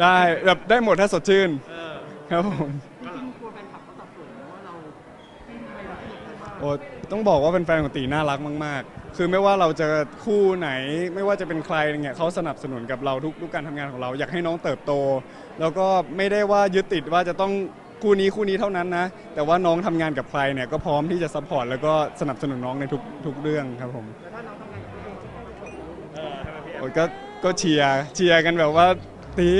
ได้แบบได้หมดถ้าสดชื่นเออครับผมจริงๆกลัวแฟนคลับเขาสับสนเพราะว่าเราจิ้นไปแบบไหนบ้างโอ้ต้องบอกว่าเป็นแฟนของตีน่ารักมาก ๆ คือไม่ว่าเราจะคู่ไหนไม่ว่าจะเป็นใครเนี่ยเขาสนับสนุนกับเราทุกทุกการทำงานของเราอยากให้น้องเติบโต แล้วก็ไม่ได้ว่ายึดติดว่าจะต้องคู่นี้คู่นี้เท่านั้นนะ แต่ว่าน้องทำงานกับใครเนี่ยก็พร้อมที่จะซัพพอร์ตแล้วก็สนับสนุนน้องในทุกทุกเรื่องครับผมแต่ถ้าน้องทำงานกับพี่เองจะได้จบรู้เออทำไมพี่แอฟโอ้ยก็ก็เชียร์เชียร์กันแบบว่า ตี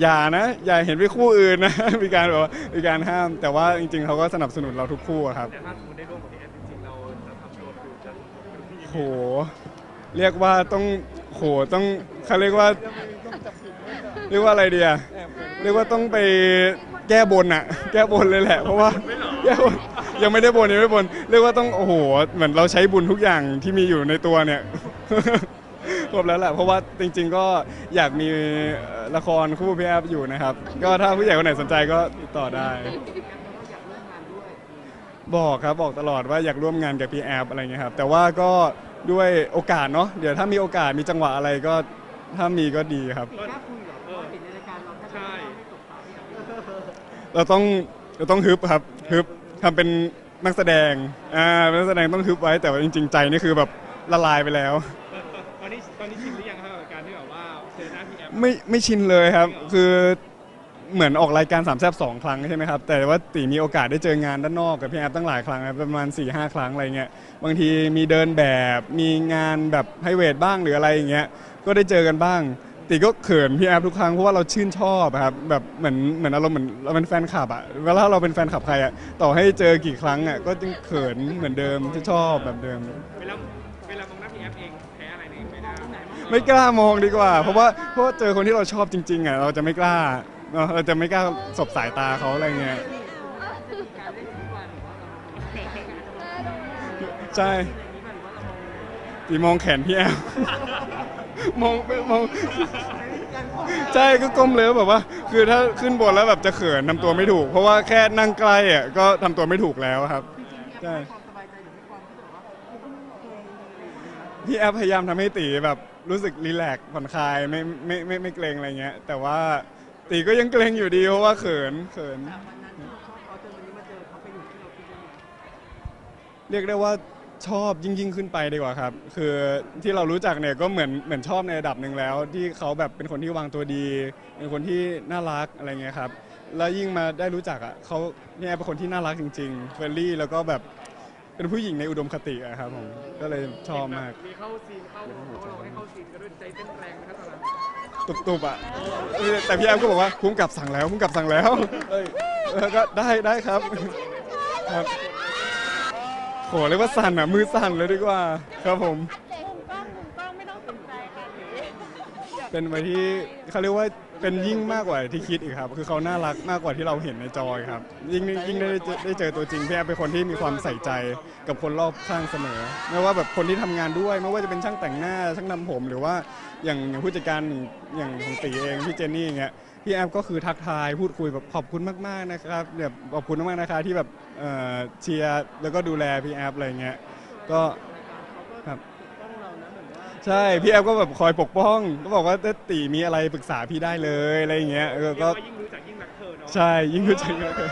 อย่านะอย่าเห็นไปคู่อื่นนะ มีการแบบว่ามีการห้าม แต่ว่าจริงๆเขาก็สนับสนุนเราทุกคู่อะครับแต่ถ้าสมมติได้ร่วมกับพี่แอฟจริงๆเราจะทำตัวดูจะโหเรียกว่าต้องโหต้องเขาเรียกว่า เรียกว่าอะไรเดียเรียกว่าต้องไปแก้บนอะแก้บนเลยแหละ เพราะว่าแก้บนยังไม่ได้บนยังไม่บน เรียกว่าต้องโอ้โหเหมือนเราใช้บุญทุกอย่างที่มีอยู่ในตัวเนี่ย ครบแล้วแหละเพราะว่าจริง ๆ ก็อยากมีเอ่อละครคู่พี่แอฟอยู่นะครับ ก็ถ้าผู้ใหญ่คนไหนสนใจก็ติดต่อได้ บอกครับบอกตลอดว่าอยากร่วมงานกับพี่แอฟอะไรเงี้ยครับ แต่ว่าก็ด้วยโอกาสเนาะเดี๋ยวถ้ามีโอกาสมีจังหวะอะไรก็ถ้ามีก็ดีครับกล้าคุยเหรอเพราะว่าเห็นในรายการเราแทบจะไม่ตกปากพี่แอฟเราต้องเราต้องฮึบครับฮึบทำเป็นนักแสดงอ่าเป็นนักแสดงต้องฮึบไว้แต่ว่าจริง ๆ ใจนี่คือแบบละลายไปแล้ว กับการที่แบบว่าเจอหน้าพี่แอฟไม่ไม่ชินเลยครับ คือเหมือนออกรายการสามแซบสองครั้งใช่ไหมครับ แต่ว่าตีมีโอกาสได้เจองานด้านนอกกับพี่แอฟตั้งหลายครั้งครับประมาณ4ี่ห้าครั้งอะไรเงี้ยบางทีมีเดินแบบมีงานแบบไฮเวทบ้างหรืออะไรอย่างเงี้ยก็ได้เจอกันบ้าง ตีก็เขินพี่แอฟทุกครั้งเพราะว่าเราชื่นชอบอะครับแบบเหมือนเหมือนอารมณ์เหมือนเราเป็นแฟนคลับอะเวลาเราเป็นแฟนคลับใครอะต่อให้เจอกี่ครั้งอะก็ยังเขินเหมือนเดิมที่ชอบแบบเดิม เวลา ไม่กล้ามองดีกว่า เพราะว่าเพราะว่าเจอคนที่เราชอบจริงๆอะเราจะไม่กล้าเนอะเราจะไม่กล้าสบสายตาเขาอะไรเงี้ยใช่ตีมองแขนพี่แอมมองไปมอง ใช่ก็ก้มเลยแบบว่า คือถ้าขึ้นบนแล้วแบบจะเขินทำตัวไม่ถูก เพราะว่าแค่นั่งใกล้อะก็ทำตัวไม่ถูกแล้วครับใช่ พี่แอฟพยายามทำให้ตีแบบรู้สึกรีแลกซ์ผ่อนคลายไม่ไม่ไม่ไม่เกรงอะไรเงี้ย แต่ว่าตีก็ยังเกรงอยู่ดีเพราะว่าเขินเขินแต่วันนั้นที่เราชอบเขาจนวันนี้มาเจอเขาเป็นอย่างที่เราคิดยังไงเรียกได้ว่าชอบยิ่งยิ่งขึ้นไปดีกว่าครับ คือที่เรารู้จักเนี่ยก็เหมือนเหมือนชอบในระดับหนึ่งแล้ว ที่เขาแบบเป็นคนที่วางตัวดี เป็นคนที่น่ารักอะไรเงี้ยครับแล้วยิ่งมาได้รู้จักอะเขาเนี่ยเป็นคนที่น่ารักจริงๆเฟรนลี่แล้วก็แบบ เป็นผู้หญิงในอุดมคติอะครับผมก็เลยชอบมากมีเข้าซีนเข้าเขาเราให้เข้าซีนกันด้วยใจเต้นแรงนะครับตอนนั้นตุบๆอะเออแต่พี่แอมก็บอกว่าพุ่มกับสั่งแล้วพุ่มกับสั่งแล้วเอ้ยเออก็ได้ได้ครับครับโหเรียกว่าสั่นอะมือสั่นเลยดีกว่า ครับผมมุมกล้องมุมกล้องไม่ต้องสนใจค่ะหรือเป็นไปที่เขาเรียกว่า เป็นยิ่งมากกว่าที่คิดอีกครับ คือเขาน่ารักมากกว่าที่เราเห็นในจอยครับ ยิ่งยิ่งได้เจอได้เจอตัวจริงพี่แอฟเป็นคนที่มีความใส่ใจกับคนรอบข้างเสมอ ไม่ว่าแบบคนที่ทำงานด้วย ไม่ว่าจะเป็นช่างแต่งหน้าช่างทำผม หรือว่าอย่างอย่างผู้จัดการอย่างของตีเองพี่เจนนี่อย่างเงี้ยพี่แอฟก็คือทักทายพูดคุยแบบขอบคุณมากๆนะครับแบบขอบคุณมากๆนะคะที่แบบเอ่อเชียร์แล้วก็ดูแลพี่แอฟอะไรเงี้ยก็ครับ ใช่ พี่แอฟก็แบบคอยปกป้อง ก็บอกว่าถ้าตีมีอะไรปรึกษาพี่ได้เลยอะไรอย่างเงี้ยเออเรียกก็ว่ายิ่งรู้จักยิ่งรักเธอเนาะ ใช่ยิ่งรู้จักยิ่งรักเธอ